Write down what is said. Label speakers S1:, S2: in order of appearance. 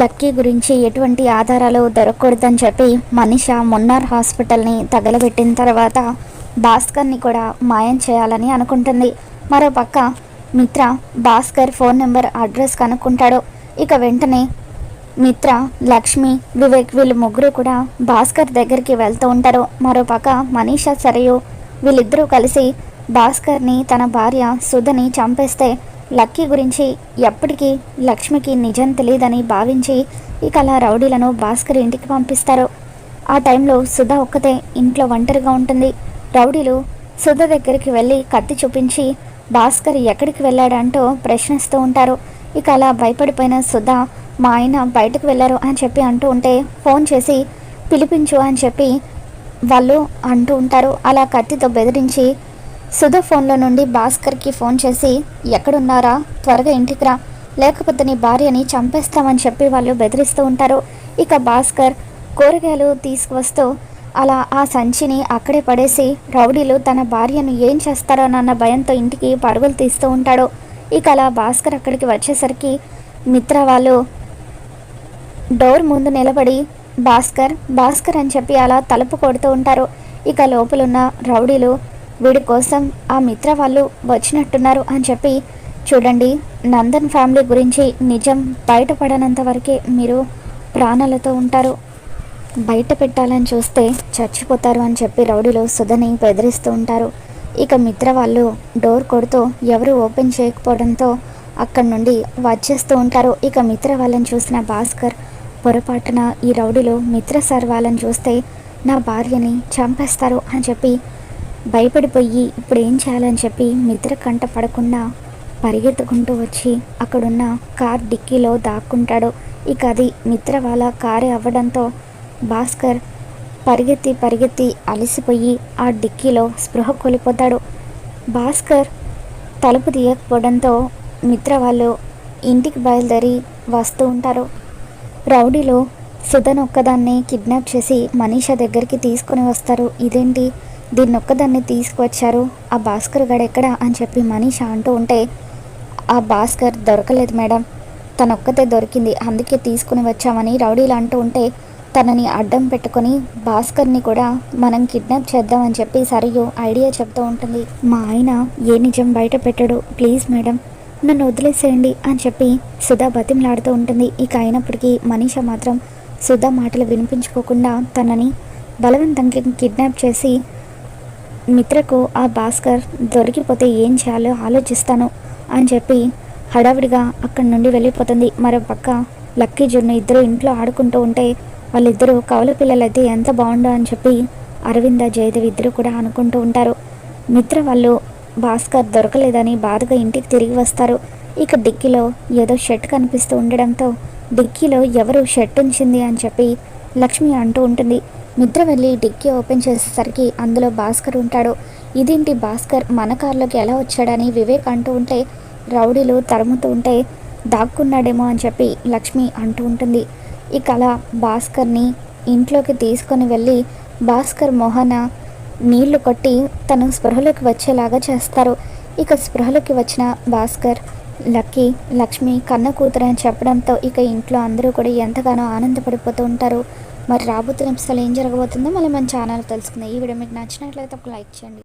S1: Lucky గురించి ఎటువంటి ఆధారాలు దొరకకూడదని చెప్పి మనిష మున్నార్ హాస్పిటల్ని తగలబెట్టిన తర్వాత భాస్కర్ని కూడా మాయం చేయాలని అనుకుంటుంది. మరోపక్క Mitra Bhaskar phone number address కనుక్కుంటాడు. ఇక వెంటనే మిత్ర లక్ష్మి వివేక్ వీళ్ళు ముగ్గురు కూడా భాస్కర్ దగ్గరికి వెళ్తూ ఉంటారు. మరోపక్క మనీషా సరయు వీళ్ళిద్దరూ కలిసి భాస్కర్ని తన భార్య సుధని చంపేస్తే లక్కీ గురించి ఎప్పటికీ లక్ష్మికి నిజం తెలియదని భావించి ఇక అలా రౌడీలను భాస్కర్ ఇంటికి పంపిస్తారు. ఆ టైంలో సుధ ఒక్కతే ఇంట్లో ఒంటరిగా ఉంటుంది. రౌడీలు సుధ దగ్గరికి వెళ్ళి కత్తి చూపించి భాస్కర్ ఎక్కడికి వెళ్ళాడంటూ ప్రశ్నిస్తూ ఉంటారు. ఇక అలా భయపడిపోయిన సుధ మా ఆయన బయటకు వెళ్ళారు అని చెప్పి అంటూ ఉంటే ఫోన్ చేసి పిలిపించు అని చెప్పి వాళ్ళు అంటూ ఉంటారు. అలా కత్తితో బెదిరించి సుధ ఫోన్లో నుండి భాస్కర్కి ఫోన్ చేసి ఎక్కడున్నారా? త్వరగా ఇంటికి రా. లేకపోతే నీ భార్యని చంపేస్తామని చెప్పి వాళ్ళు బెదిరిస్తూ ఉంటారు. ఇక భాస్కర్ కూరగాయలు తీసుకువస్తూ అలా ఆ సంచిని అక్కడే పడేసి రౌడీలు తన భార్యను ఏం చేస్తారో అన్న భయంతో ఇంటికి పరుగులు తీస్తూ ఉంటాడు. ఇక అలా భాస్కర్ అక్కడికి వచ్చేసరికి మిత్ర వాళ్ళు డోర్ ముందు నిలబడి భాస్కర్ భాస్కర్ అని చెప్పి అలా తలుపు కొడుతూ ఉంటారు. ఇక లోపలున్న రౌడీలు వీడి కోసం ఆ మిత్ర వాళ్ళు వచ్చినట్టున్నారు అని చెప్పి చూడండి నందన్ ఫ్యామిలీ గురించి నిజం బయటపడనంత వరకే మీరు ప్రాణాలతో ఉంటారు. బయట పెట్టాలని చూస్తే చచ్చిపోతారు అని చెప్పి రౌడీలో సుధని బెదిరిస్తూ ఉంటారు. ఇక మిత్ర వాళ్ళు డోర్ కొడుతూ ఎవరు ఓపెన్ చేయకపోవడంతో అక్కడి నుండి వచ్చేస్తూ ఉంటారు. ఇక మిత్ర వాళ్ళని చూసిన భాస్కర్ పొరపాటున ఈ రౌడీలో మిత్ర సార్ వాళ్ళని చూస్తే నా భార్యని చంపేస్తారు అని చెప్పి భయపడిపోయి ఇప్పుడు ఏం చేయాలని చెప్పి మిత్ర కంట పడకుండా పరిగెత్తుకుంటూ వచ్చి అక్కడున్న కార్ డిక్కీలో దాక్కుంటాడు. ఇక అది మిత్ర వాళ్ళ కారే అవ్వడంతో భాస్కర్ పరిగెత్తి పరిగెత్తి అలసిపోయి ఆ డిక్కీలో స్పృహ కోల్పోతాడు. భాస్కర్ తలుపు తీయకపోవడంతో మిత్ర వాళ్ళు ఇంటికి బయలుదేరి వస్తూ ఉంటారు. రౌడీలో సుధన్ ఒక్కదాన్ని కిడ్నాప్ చేసి మనీషా దగ్గరికి తీసుకొని వస్తారు. ఇదేంటి? దీన్ని ఒక్కదాన్ని తీసుకువచ్చారు. ఆ భాస్కర్ గడ ఎక్కడ అని చెప్పి మనీషా అంటూ ఉంటే ఆ భాస్కర్ దొరకలేదు మేడం. తనొక్కతే దొరికింది. అందుకే తీసుకుని వచ్చామని రౌడీలు అంటూ ఉంటే తనని అడ్డం పెట్టుకొని భాస్కర్ని కూడా మనం కిడ్నాప్ చేద్దామని చెప్పి సరియు ఐడియా చెప్తూ ఉంటుంది. మా ఆయన ఏ నిజం బయట పెట్టడు ప్లీజ్ మేడం నన్ను వదిలేసేయండి అని చెప్పి సుధా బతిమలాడుతూ ఉంటుంది. ఇక అయినప్పటికీ మనీష మాత్రం సుధా మాటలు వినిపించుకోకుండా తనని బలవంతంగా కిడ్నాప్ చేసి మిత్రకు ఆ భాస్కర్ దొరికిపోతే ఏం చేయాలో ఆలోచిస్తాను అని చెప్పి హడావిడిగా అక్కడి నుండి వెళ్ళిపోతుంది. మరో పక్క లక్కీ జున్ను ఇద్దరు ఇంట్లో ఆడుకుంటూ ఉంటే వాళ్ళిద్దరూ కవల పిల్లలైతే ఎంత బాగుండో అని చెప్పి అరవింద జయదేవి ఇద్దరు కూడా అనుకుంటూ ఉంటారు. మిత్ర వాళ్ళు భాస్కర్ దొరకలేదని బాధగా ఇంటికి తిరిగి వస్తారు. ఇక డిక్కీలో ఏదో షర్ట్ కనిపిస్తూ ఉండడంతో డిక్కీలో ఎవరు షర్ట్ ఉంచింది అని చెప్పి లక్ష్మి అంటూ ఉంటుంది. మిత్ర వెళ్ళి డిక్కీ ఓపెన్ చేసేసరికి అందులో భాస్కర్ ఉంటాడు. ఇదేంటి భాస్కర్? మన కారులోకి ఎలా వచ్చాడని వివేక్ అంటూ ఉంటే రౌడీలు తరుముతూ ఉంటే దాక్కున్నాడేమో అని చెప్పి లక్ష్మి అంటూ ఉంటుంది. ఇక అలా భాస్కర్ని ఇంట్లోకి తీసుకొని వెళ్ళి భాస్కర్ మోహన నీళ్ళు కొట్టి తను స్పృహలోకి వచ్చేలాగా చేస్తారు. ఇక స్పృహలోకి వచ్చిన భాస్కర్ లక్కీ లక్ష్మి కన్న కూతురు అని చెప్పడంతో ఇక ఇంట్లో అందరూ కూడా ఎంతగానో ఆనందపడిపోతూ ఉంటారు. మరి రాబోతున్న ఎపిసోడ్ ఏం జరగబోతుందో మళ్ళీ మన ఛానల్ తెలుసుకుందాం. ఈ వీడియో మీకు నచ్చినట్లయితే ఒక లైక్ చేయండి.